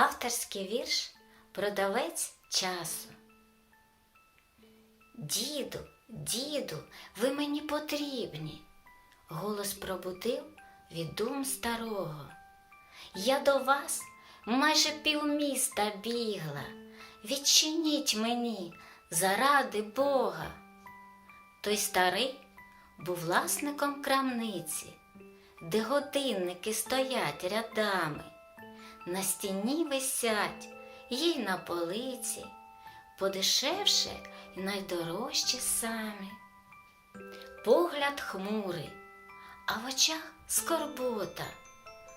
Авторський вірш Продавець часу. Діду, діду, ви мені потрібні. Голос пробудив від дум старого. Я до вас майже півміста бігла. Відчиніть мені заради Бога. Той старий був власником крамниці, де годинники стоять рядами, на стіні висять їй на полиці, подешевше і найдорожчі самі. Погляд хмурий, а в очах скорбота.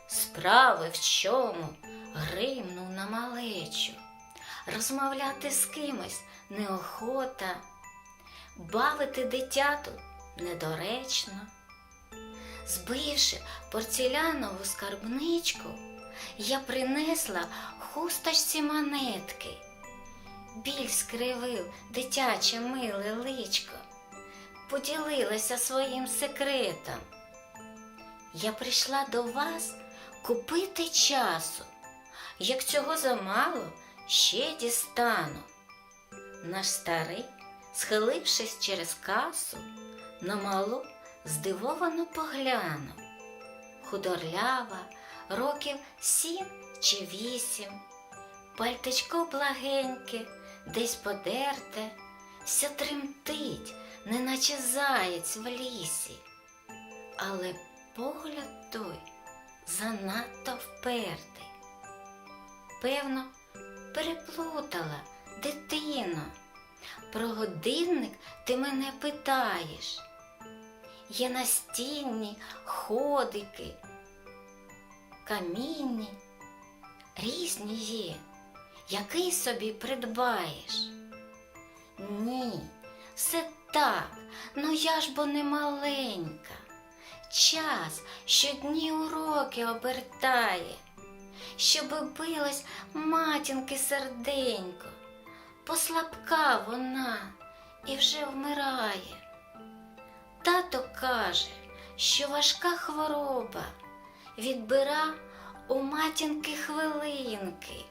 Справи в чому гримнув на малечу, розмовляти з кимось неохота, бавити дитяту недоречно. Збивши порцелянову скарбничку, я принесла хусточці монетки. Біль скривив дитяче миле личко, поділилася своїм секретом. Я прийшла до вас купити часу. Як цього замало, ще дістану. Наш старий, схилившись через касу, на малу здивовано поглянув. Худорлява, років сім чи вісім, пальтичко благеньке, десь подерте, вся тремтить, неначе заєць в лісі. Але погляд той занадто впертий. Певно, переплутала дитино. Про годинник ти мене питаєш. Є настінні ходики, камінні, різні є, який собі придбаєш. Ні, все так, ну я ж бо не маленька. Час щодні уроки обертає, щоби билось матінки серденько, послабка вона і вже вмирає. Тато каже, що важка хвороба відбира у матінки хвилинки.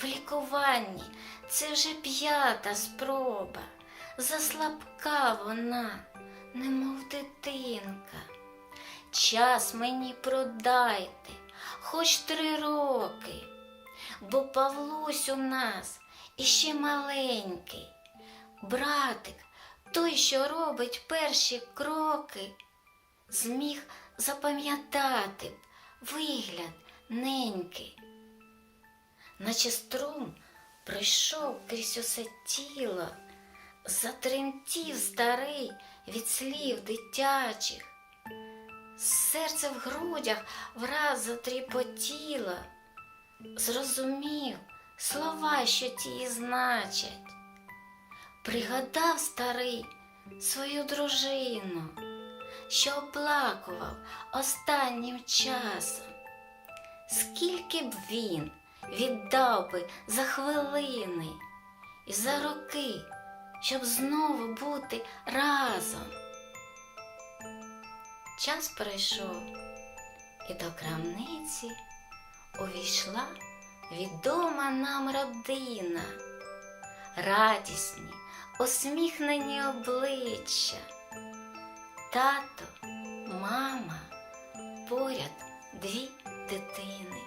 В лікуванні це вже п'ята спроба, заслабка вона, немов дитинка. Час мені продайте, хоч три роки, бо Павлусь у нас іще маленький, братик, той, що робить перші кроки, зміг запам'ятати вигляд неньки, наче струм пройшов крізь усе тіло, затремтів старий від слів дитячих. Серце в грудях враз затріпотіло, зрозумів слова, що ті значать. Пригадав старий свою дружину, що оплакував останнім часом. Скільки б він віддав би за хвилини і за роки, щоб знову бути разом. Час пройшов, і до крамниці увійшла відома нам родина, радісні, усміхнені обличчя, тато, мама, поряд дві дитини.